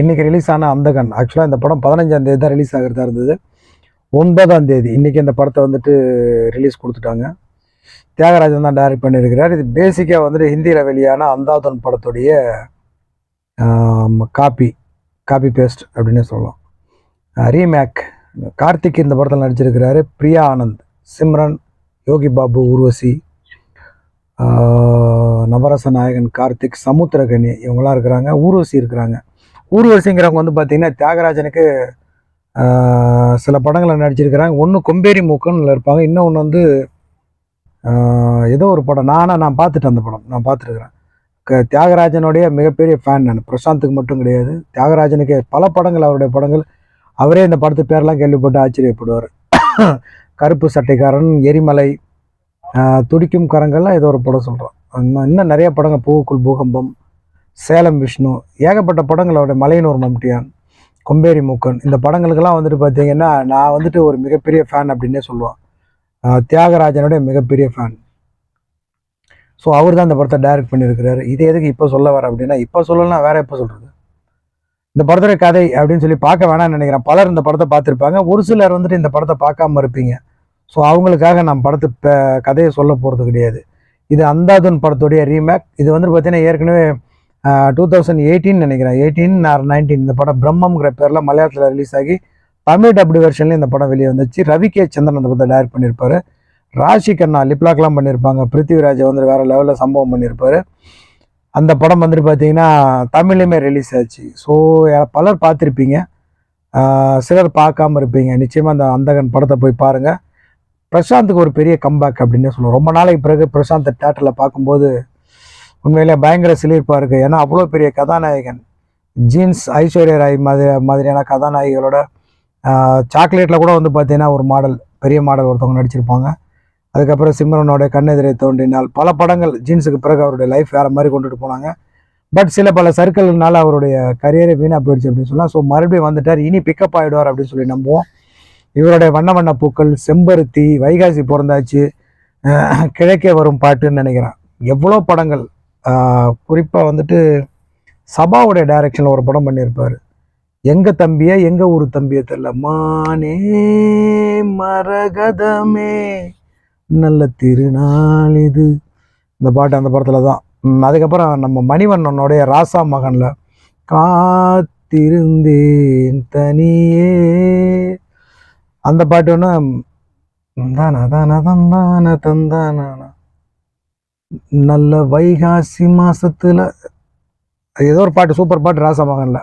இன்றைக்கி ரிலீஸ் ஆன அந்தகன் ஆக்சுவலாக இந்த படம் பதினஞ்சாம் தேதி தான் ரிலீஸ் ஆகிறதா இருந்தது. ஒன்பதாம் தேதி. இன்றைக்கி இந்த படத்தை வந்துட்டு ரிலீஸ் கொடுத்துட்டாங்க. தியாகராஜன் தான் டைரக்ட் பண்ணியிருக்கிறார். இது பேசிக்காக வந்துட்டு ஹிந்தியில் வெளியான அந்தாதன் படத்துடைய காப்பி காப்பி பேஸ்ட் அப்படின்னு சொல்லலாம். ரீமேக் கார்த்திக் இந்த படத்தில் நடிச்சிருக்கிறாரு. பிரியா ஆனந்த் சிம்ரன் யோகி பாபு ஊர்வசி நவரச நாயகன் கார்த்திக் சமுத்திரகனி இவங்களாம் இருக்கிறாங்க. ஊர்வசி இருக்கிறாங்க. ஊர்வசிங்கிறவங்க வந்து பார்த்திங்கன்னா தியாகராஜனுக்கு சில படங்களில் நடிச்சிருக்கிறாங்க. ஒன்று கொம்பேரி மூக்கன்ல இருப்பாங்க. இன்னொன்று வந்து ஏதோ ஒரு படம். நானா நான் பார்த்துட்டேன் அந்த படம். நான் பார்த்துருக்குறேன். க தியாகராஜனுடைய மிகப்பெரிய ஃபேன் நான். பிரசாந்துக்கு மட்டும் கிடையாது. தியாகராஜனுக்கு பல படங்கள் அவருடைய படங்கள். அவரே இந்த படத்து பேரெலாம் கேள்விப்பட்டு ஆச்சரியப்படுவார். கருப்பு சட்டைக்காரன் எரிமலை துடிக்கும் கரங்கள்லாம் ஏதோ ஒரு படம் சொல்கிறோம் இன்னும் இன்னும் நிறைய படங்கள். பூவுக்குள் பூகம்பம். சேலம் விஷ்ணு ஏகப்பட்ட படங்கள் அவருடைய மலையனூர் மம்டியான் கொம்பேரி மூக்கன் இந்த படங்களுக்கெல்லாம் வந்துட்டு பார்த்தீங்கன்னா நான் வந்துட்டு ஒரு மிகப்பெரிய ஃபேன் அப்படின்னே சொல்லுவேன். தியாகராஜனுடைய மிகப்பெரிய ஃபேன் ஸோ அவர் தான் இந்த படத்தை டைரக்ட் பண்ணியிருக்கிறாரு. இது எதுக்கு இப்போ சொல்ல வர அப்படின்னா இப்போ சொல்லலாம் வேற எப்போ சொல்கிறது இந்த படத்துடைய கதை அப்படின்னு சொல்லி பார்க்க வேணாம்னு நினைக்கிறேன். பலர் இந்த படத்தை பார்த்துருப்பாங்க. ஒரு சிலர் வந்துட்டு இந்த படத்தை பார்க்காம இருப்பீங்க. ஸோ அவங்களுக்காக நான் படத்து கதையை சொல்ல போகிறது கிடையாது. இது அந்தாதுன் படத்துடைய ரீமேக் இது வந்து பார்த்தீங்கன்னா ஏற்கனவே டூ தௌசண்ட் எயிட்டீன் நினைக்கிறேன். எயிட்டீன் ஆர் நைன்டீன் இந்த படம் பிரம்மங்கிற பேரில் மலையாளத்தில் ரிலீஸ் ஆகி தமிழ் டப்டி வெர்ஷன்லேயும் இந்த படம் வெளியே வந்துச்சு. ரவி கே சந்திரன் அந்த படத்தை டைரக்ட் பண்ணியிருப்பாரு ராஷி கண்ணா லிப்லாக்லாம் பண்ணியிருப்பாங்க பிருத்திவிராஜ் வந்து வேறு லெவலில் சம்பவம் பண்ணியிருப்பாரு அந்த படம் வந்துட்டு பார்த்தீங்கன்னா தமிழ்லையுமே ரிலீஸ் ஆச்சு. ஸோ பலர் பார்த்துருப்பீங்க. சிலர் பார்க்காம இருப்பீங்க. நிச்சயமாக அந்த அந்தகன் படத்தை போய் பாருங்கள் பிரசாந்துக்கு ஒரு பெரிய கம்பேக் அப்படின்னே சொல்லுவோம். ரொம்ப நாளைக்கு பிறகு பிரசாந்த் தேட்டரில் பார்க்கும்போது உண்மையிலே பயங்கர சிலிர்ப்பாக இருக்குது ஏன்னா அவ்வளோ பெரிய கதாநாயகன். ஜீன்ஸ் ஐஸ்வர்யா ராய் மாதிரி மாதிரியான கதாநாயகிகளோட சாக்லேட்டில் கூட வந்து பார்த்தீங்கன்னா ஒரு மாடல் பெரிய மாடல் ஒருத்தவங்க நடிச்சிருப்பாங்க. அதுக்கப்புறம் சிம்ரனோட கண்ணெதிரை தோன்றினால் பல படங்கள் ஜீன்ஸுக்கு பிறகு அவருடைய லைஃப் வேறு மாதிரி கொண்டுட்டு போனாங்க. பட் சில பல சர்க்கிள்னால அவருடைய கரியரே வீணாக போயிடுச்சு அப்படின்னு சொல்லலாம் ஸோ மறுபடியும் வந்துட்டார். இனி பிக்கப் ஆகிடுவார் அப்படின்னு சொல்லி நம்புவோம். இவருடைய வண்ண வண்ண பூக்கள் செம்பருத்தி வைகாசி பிறந்தாச்சு கிழக்கே வரும் பாட்டுன்னு நினைக்கிறேன். எவ்வளோ படங்கள் குறிப்பாக வந்துட்டு சபாவுடைய டைரக்ஷனில் ஒரு படம் பண்ணியிருப்பார். எங்கள் தம்பியா எங்கள் ஊர் தம்பியை தெரில மானே மரகதமே நல்ல திருநாள் இது. இந்த பாட்டு அந்த படத்தில் தான். அதுக்கப்புறம் நம்ம மணிவண்ணனுடைய ராசா மகனில் காத்திருந்தேன் தனியே. அந்த பாட்டு ஒன்று தானா தானா தந்தானா தந்தானா நல்ல வைகாசி மாசத்துல ஏதோ ஒரு பாட்டு சூப்பர் பாட்டு ராசமகன்ல.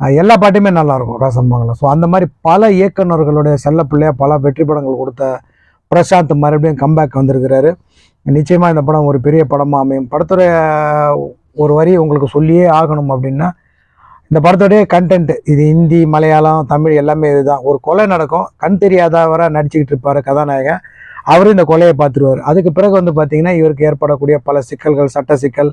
அஹ் எல்லா பாட்டுமே நல்லா இருக்கும் ராசமகன்ல. ஸோ அந்த மாதிரி பல இயக்குனர்களுடைய செல்ல பிள்ளையா பல வெற்றி படங்கள் கொடுத்த பிரசாந்த் மறுபடியும் கம்பேக் வந்திருக்கிறாரு. நிச்சயமா இந்த படம் ஒரு பெரிய படமா அமையும். படத்துடைய ஒரு வரி உங்களுக்கு சொல்லியே ஆகணும் அப்படின்னா இந்த படத்துடைய கண்டென்ட் இது ஹிந்தி மலையாளம் தமிழ் எல்லாமே இதுதான். ஒரு கொலை நடக்கும் கண் தெரியாதவரை நடிச்சுக்கிட்டு இருப்பாரு கதாநாயகன். அவரும் இந்த கொலையை பார்த்துருவார். அதுக்கு பிறகு வந்து பார்த்தீங்கன்னா இவருக்கு ஏற்படக்கூடிய பல சிக்கல்கள் சட்ட சிக்கல்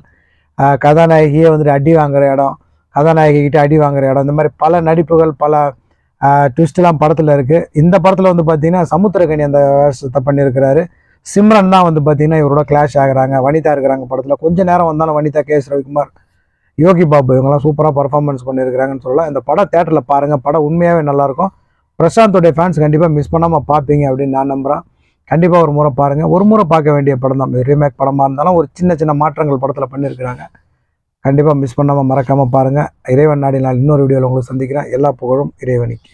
கதாநாயகியே வந்துட்டு அடி வாங்குற இடம் கதாநாயகி கிட்ட அடி வாங்குற இடம் இந்த மாதிரி பல நடிப்புகள் பல ட்விஸ்ட்லாம் படத்தில் இருக்குது இந்த படத்தில் வந்து பார்த்தீங்கன்னா சமுத்திரகனி அந்த வேஷத்தை பண்ணியிருக்கிறாரு. சிம்ரன் தான் வந்து பார்த்தீங்கன்னா இவரோட கிளாஷ் ஆகுறாங்க. வனிதா இருக்கிறாங்க படத்தில். கொஞ்ச நேரம் வந்தாலும் வனிதா கே எஸ் ரவிக்குமார் யோகி பாபு இவங்கெல்லாம் சூப்பராக பர்ஃபார்மன்ஸ் பண்ணியிருக்கிறாங்கன்னு சொல்லலாம். இந்த படம் தேட்டரில் பாருங்கள் படம் உண்மையாகவே நல்லாயிருக்கும் பிரசாந்தோடைய ஃபேன்ஸ் கண்டிப்பாக மிஸ் பண்ணாமல் பார்ப்பீங்க அப்படின்னு நான் நம்புகிறேன் கண்டிப்பாக ஒரு முறை பாருங்கள் ஒரு முறை பார்க்க வேண்டிய படம் தான். ரீமேக் படமாக இருந்தாலும் ஒரு சின்ன சின்ன மாற்றங்கள் படத்தில் பண்ணியிருக்கிறாங்க கண்டிப்பாக மிஸ் பண்ணாமல் மறக்காமல் பாருங்கள் இறைவன் நாடி நான் இன்னொரு வீடியோவில் உங்களை சந்திக்கிறேன். எல்லா புகழும் இறைவனுக்கு.